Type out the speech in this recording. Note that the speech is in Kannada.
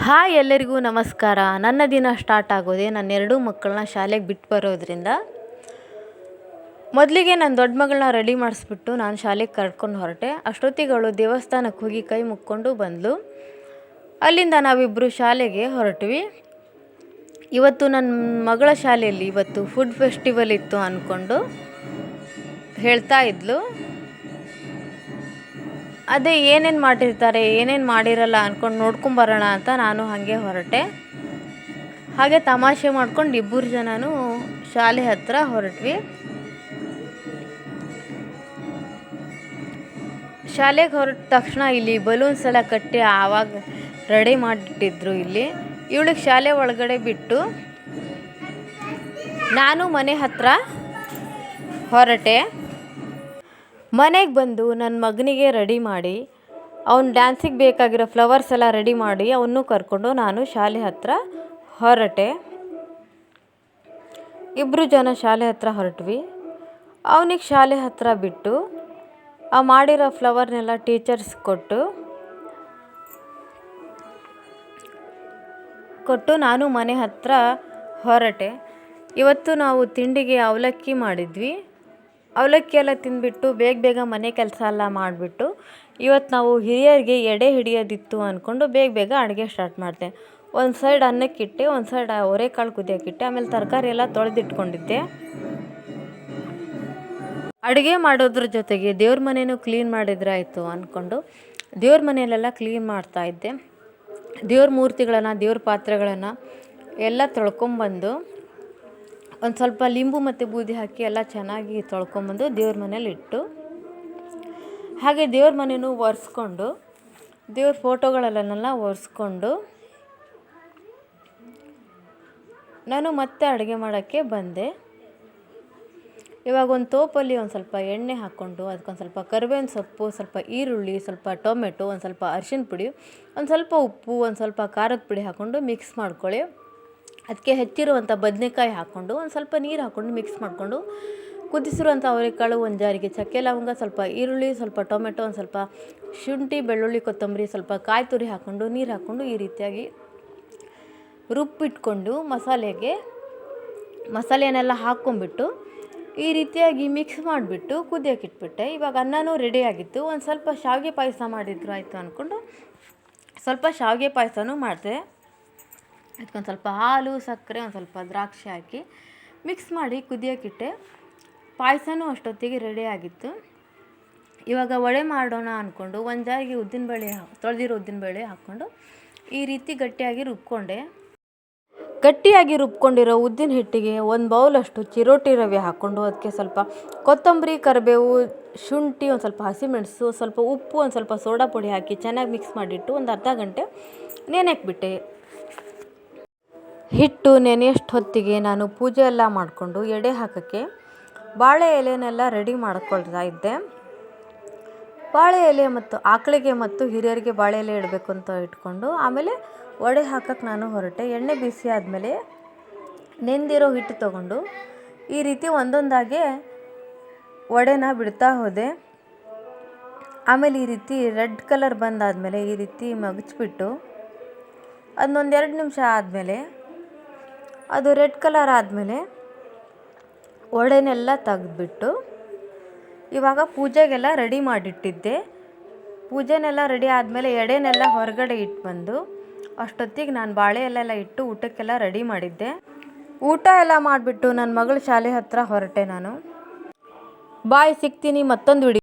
ಹಾಯ್ ಎಲ್ಲರಿಗೂ ನಮಸ್ಕಾರ. ನನ್ನ ದಿನ ಸ್ಟಾರ್ಟ್ ಆಗೋದೆ ನನ್ನ ಎರಡೂ ಮಕ್ಕಳನ್ನ ಶಾಲೆಗೆ ಬಿಟ್ಟು ಬರೋದ್ರಿಂದ. ಮೊದಲಿಗೆ ನನ್ನ ದೊಡ್ಡ ಮಗಳನ್ನ ರೆಡಿ ಮಾಡಿಸ್ಬಿಟ್ಟು ನಾನು ಶಾಲೆಗೆ ಕರ್ಕೊಂಡು ಹೊರಟೆ. ಅಷ್ಟೊತ್ತಿಗೆ ಅವಳು ದೇವಸ್ಥಾನಕ್ಕೆ ಹೋಗಿ ಕೈ ಮುಕ್ಕೊಂಡು ಬಂದಳು ಅಲ್ಲಿಂದ ನಾವಿಬ್ಬರು ಶಾಲೆಗೆ ಹೊರಟ್ವಿ. ಇವತ್ತು ನನ್ನ ಮಗಳ ಶಾಲೆಯಲ್ಲಿ ಇವತ್ತು ಫುಡ್ ಫೆಸ್ಟಿವಲ್ ಇತ್ತು ಅಂದ್ಕೊಂಡು ಹೇಳ್ತಾ ಇದ್ಲು. ಅದೇ ಏನೇನು ಮಾಡಿರ್ತಾರೆ ಏನೇನು ಮಾಡಿರಲ್ಲ ಅಂದ್ಕೊಂಡು ನೋಡ್ಕೊಂಬರೋಣ ಅಂತ ನಾನು ಹಾಗೆ ಹೊರಟೆ. ಹಾಗೆ ತಮಾಷೆ ಮಾಡ್ಕೊಂಡು ಇಬ್ಬರು ಜನನೂ ಶಾಲೆ ಹತ್ತಿರ ಹೊರಟ್ವಿ. ಶಾಲೆಗೆ ಹೊರಟ ತಕ್ಷಣ ಇಲ್ಲಿ ಬಲೂನ್ಸ್ ಎಲ್ಲ ಕಟ್ಟಿ ಆವಾಗ ರೆಡಿ ಮಾಡಿಟ್ಟಿದ್ರು ಇಲ್ಲಿ. ಇವಳಿಗೆ ಶಾಲೆ ಒಳಗಡೆ ಬಿಟ್ಟು ನಾನು ಮನೆ ಹತ್ತಿರ ಹೊರಟೆ. ಮನೆಗೆ ಬಂದು ನನ್ನ ಮಗನಿಗೆ ರೆಡಿ ಮಾಡಿ, ಅವ್ನು ಡ್ಯಾನ್ಸಿಗೆ ಬೇಕಾಗಿರೋ ಫ್ಲವರ್ಸ್ ಎಲ್ಲ ರೆಡಿ ಮಾಡಿ ಅವನು ಕರ್ಕೊಂಡು ನಾನು ಶಾಲೆ ಹತ್ರ ಹೊರಟೆ. ಇಬ್ಬರು ಜನ ಶಾಲೆ ಹತ್ರ ಹೊರಟ್ವಿ. ಅವನಿಗೆ ಶಾಲೆ ಹತ್ರ ಬಿಟ್ಟು, ಆ ಮಾಡಿರೋ ಫ್ಲವರ್ನೆಲ್ಲ ಟೀಚರ್ಸ್ ಕೊಟ್ಟು ಕೊಟ್ಟು ನಾನು ಮನೆ ಹತ್ರ ಹೊರಟೆ. ಇವತ್ತು ನಾವು ತಿಂಡಿಗೆ ಅವಲಕ್ಕಿ ಮಾಡಿದ್ವಿ. ಅವಲಕ್ಕಿ ಎಲ್ಲ ತಿಂದುಬಿಟ್ಟು ಬೇಗ ಬೇಗ ಮನೆ ಕೆಲಸ ಎಲ್ಲ ಮಾಡಿಬಿಟ್ಟು ಇವತ್ತು ನಾವು ಹಿರಿಯರಿಗೆ ಎಡೆ ಹಿಡಿಯೋದಿತ್ತು ಅಂದ್ಕೊಂಡು ಬೇಗ ಬೇಗ ಅಡುಗೆ ಸ್ಟಾರ್ಟ್ ಮಾಡಿದೆ. ಒಂದು ಸೈಡ್ ಅನ್ನಕ್ಕಿಟ್ಟೆ ಒಂದು ಸೈಡ್ ಒರೆಕಾಳು ಕುದಿಯೋಕ್ಕಿಟ್ಟೆ ಆಮೇಲೆ ತರಕಾರಿ ಎಲ್ಲ ತೊಳೆದಿಟ್ಕೊಂಡಿದ್ದೆ. ಅಡುಗೆ ಮಾಡೋದ್ರ ಜೊತೆಗೆ ದೇವ್ರ ಮನೆಯೂ ಕ್ಲೀನ್ ಮಾಡಿದ್ರೆ ಆಯಿತು ಅಂದ್ಕೊಂಡು ದೇವ್ರ ಮನೆಯಲ್ಲೆಲ್ಲ ಕ್ಲೀನ್ ಮಾಡ್ತಾಯಿದ್ದೆ ದೇವ್ರ ಮೂರ್ತಿಗಳನ್ನು, ದೇವ್ರ ಪಾತ್ರೆಗಳನ್ನು ಎಲ್ಲ ತೊಳ್ಕೊಂಬಂದು ಒಂದು ಸ್ವಲ್ಪ ಲಿಂಬು ಮತ್ತು ಬೂದಿ ಹಾಕಿ ಎಲ್ಲ ಚೆನ್ನಾಗಿ ತೊಳ್ಕೊಂಬಂದು ದೇವ್ರ ಮನೇಲಿ ಇಟ್ಟು ಹಾಗೆ ದೇವ್ರ ಮನೆಯೂ ಒರೆಸ್ಕೊಂಡು, ದೇವ್ರ ಫೋಟೋಗಳನ್ನೆಲ್ಲ ಒರೆಸ್ಕೊಂಡು, ನಾನು ಮತ್ತೆ ಅಡುಗೆ ಮಾಡೋಕ್ಕೆ ಬಂದೆ. ಇವಾಗ ಒಂದು ತೋಪಲ್ಲಿ ಒಂದು ಸ್ವಲ್ಪ ಎಣ್ಣೆ ಹಾಕ್ಕೊಂಡು, ಅದಕ್ಕೊಂದು ಸ್ವಲ್ಪ ಕರಿಬೇವಿನ ಸೊಪ್ಪು, ಸ್ವಲ್ಪ ಈರುಳ್ಳಿ, ಸ್ವಲ್ಪ ಟೊಮೆಟೊ, ಒಂದು ಸ್ವಲ್ಪ ಅರಿಶಿನ ಪುಡಿ, ಒಂದು ಸ್ವಲ್ಪ ಉಪ್ಪು, ಒಂದು ಸ್ವಲ್ಪ ಖಾರದ ಪುಡಿ ಹಾಕ್ಕೊಂಡು ಮಿಕ್ಸ್ ಮಾಡ್ಕೊಳ್ಳಿ. ಅದಕ್ಕೆ ಹೆಚ್ಚಿರುವಂಥ ಬದನೆಕಾಯಿ ಹಾಕ್ಕೊಂಡು ಒಂದು ಸ್ವಲ್ಪ ನೀರು ಹಾಕ್ಕೊಂಡು ಮಿಕ್ಸ್ ಮಾಡಿಕೊಂಡು ಕುದಿಸಿರುವಂಥ ಅವರೆಕಾಳು, ಒಂದು ಜಾರಿಗೆ ಚಕ್ಕೆ ಲವಂಗ, ಸ್ವಲ್ಪ ಈರುಳ್ಳಿ, ಸ್ವಲ್ಪ ಟೊಮೆಟೊ, ಒಂದು ಸ್ವಲ್ಪ ಶುಂಠಿ, ಬೆಳ್ಳುಳ್ಳಿ, ಕೊತ್ತಂಬರಿ, ಸ್ವಲ್ಪ ಕಾಯಿ ತುರಿ ಹಾಕ್ಕೊಂಡು ನೀರು ಹಾಕ್ಕೊಂಡು ಈ ರೀತಿಯಾಗಿ ರುಬ್ಬಿಟ್ಕೊಂಡು ಮಸಾಲೆಗೆ ಮಸಾಲೆನೆಲ್ಲ ಹಾಕ್ಕೊಂಬಿಟ್ಟು ಈ ರೀತಿಯಾಗಿ ಮಿಕ್ಸ್ ಮಾಡಿಬಿಟ್ಟು ಕುದಿಯೋಕೆ ಇಟ್ಬಿಟ್ಟೆ. ಇವಾಗ ಅನ್ನನೂ ರೆಡಿ ಆಗಿತ್ತು. ಒಂದು ಸ್ವಲ್ಪ ಶಾವಿಗೆ ಪಾಯಸ ಮಾಡಿದ್ರು ಆಯಿತು ಅಂದ್ಕೊಂಡು ಸ್ವಲ್ಪ ಶಾವಿಗೆ ಪಾಯಸನೂ ಮಾಡಿದೆ. ಅದಕ್ಕೊಂದು ಸ್ವಲ್ಪ ಹಾಲು, ಸಕ್ಕರೆ, ಒಂದು ಸ್ವಲ್ಪ ದ್ರಾಕ್ಷಿ ಹಾಕಿ ಮಿಕ್ಸ್ ಮಾಡಿ ಕುದಿಯೋಕ್ಕಿಟ್ಟೆ ಪಾಯಸನೂ ಅಷ್ಟೊತ್ತಿಗೆ ರೆಡಿ ಆಗಿತ್ತು. ಇವಾಗ ವಡೆ ಮಾಡೋಣ ಅಂದ್ಕೊಂಡು ಒಂದು ಜಾರಿಗೆ ಉದ್ದಿನಬೇಳೆ ತೊಳೆದಿರೋ ಉದ್ದಿನಬೇಳೆ ಹಾಕ್ಕೊಂಡು ಈ ರೀತಿ ಗಟ್ಟಿಯಾಗಿ ರುಬ್ಕೊಂಡೆ. ಗಟ್ಟಿಯಾಗಿ ರುಬ್ಕೊಂಡಿರೋ ಉದ್ದಿನ ಹಿಟ್ಟಿಗೆ ಒಂದು ಬೌಲಷ್ಟು ಚಿರೋಟಿ ರವೆ ಹಾಕ್ಕೊಂಡು ಅದಕ್ಕೆ ಸ್ವಲ್ಪ ಕೊತ್ತಂಬರಿ, ಕರಿಬೇವು, ಶುಂಠಿ, ಒಂದು ಸ್ವಲ್ಪ ಹಸಿಮೆಣಸು ಸ್ವಲ್ಪ ಉಪ್ಪು, ಒಂದು ಸ್ವಲ್ಪ ಸೋಡಾ ಪುಡಿ ಹಾಕಿ ಚೆನ್ನಾಗಿ ಮಿಕ್ಸ್ ಮಾಡಿಟ್ಟು ಒಂದು ಅರ್ಧ ಗಂಟೆ ನೆನೆಯಕ್ಕೆ ಬಿಟ್ಟೆ ಹಿಟ್ಟು ನೆನೆಯಷ್ಟು ಹೊತ್ತಿಗೆ ನಾನು ಪೂಜೆ ಎಲ್ಲ ಮಾಡಿಕೊಂಡು ಎಡೆ ಹಾಕೋಕ್ಕೆ ಬಾಳೆ ಎಲೆನೆಲ್ಲ ರೆಡಿ ಮಾಡ್ಕೊಳ್ತಾ ಇದ್ದೆ. ಬಾಳೆ ಎಲೆ ಮತ್ತು ಆಕಳಿಗೆ ಮತ್ತು ಹಿರಿಯರಿಗೆ ಬಾಳೆ ಎಲೆ ಇಡಬೇಕು ಅಂತ ಇಟ್ಕೊಂಡು ಆಮೇಲೆ ವಡೆ ಹಾಕಕ್ಕೆ ನಾನು ಹೊರಟೆ. ಎಣ್ಣೆ ಬಿಸಿ ಆದಮೇಲೆ ನೆಂದಿರೋ ಹಿಟ್ಟು ತಗೊಂಡು ಈ ರೀತಿ ಒಂದೊಂದಾಗೆ ವಡೆನ ಬಿಡ್ತಾ ಹೋದೆ. ಆಮೇಲೆ ಈ ರೀತಿ ರೆಡ್ ಕಲರ್ ಬಂದಾದಮೇಲೆ ಈ ರೀತಿ ಮಗಚ್ಬಿಟ್ಟು ಅದನ್ನೊಂದೆರಡು ನಿಮಿಷ ಆದಮೇಲೆ ಅದು ರೆಡ್ ಕಲರ್ ಆದಮೇಲೆ ಒಡೆನೆಲ್ಲ ತೆಗೆದ್ಬಿಟ್ಟು ಇವಾಗ ಪೂಜೆಗೆಲ್ಲ ರೆಡಿ ಮಾಡಿಟ್ಟಿದ್ದೆ. ಪೂಜೆನೆಲ್ಲ ರೆಡಿ ಆದಮೇಲೆ ಎಡೆನೆಲ್ಲ ಹೊರಗಡೆ ಇಟ್ಟು ಬಂದು ಅಷ್ಟೊತ್ತಿಗೆ ನಾನು ಬಾಳೆ ಎಲೆಲ್ಲ ಇಟ್ಟು ಊಟಕ್ಕೆಲ್ಲ ರೆಡಿ ಮಾಡಿದ್ದೆ. ಊಟ ಎಲ್ಲ ಮಾಡಿಬಿಟ್ಟು ನನ್ನ ಮಗಳ ಶಾಲೆ ಹತ್ರ ಹೊರಟೆ ನಾನು. ಬಾಯ್ ಸಿಗ್ತೀನಿ ಮತ್ತೊಂದು ವಿಡಿಯೋ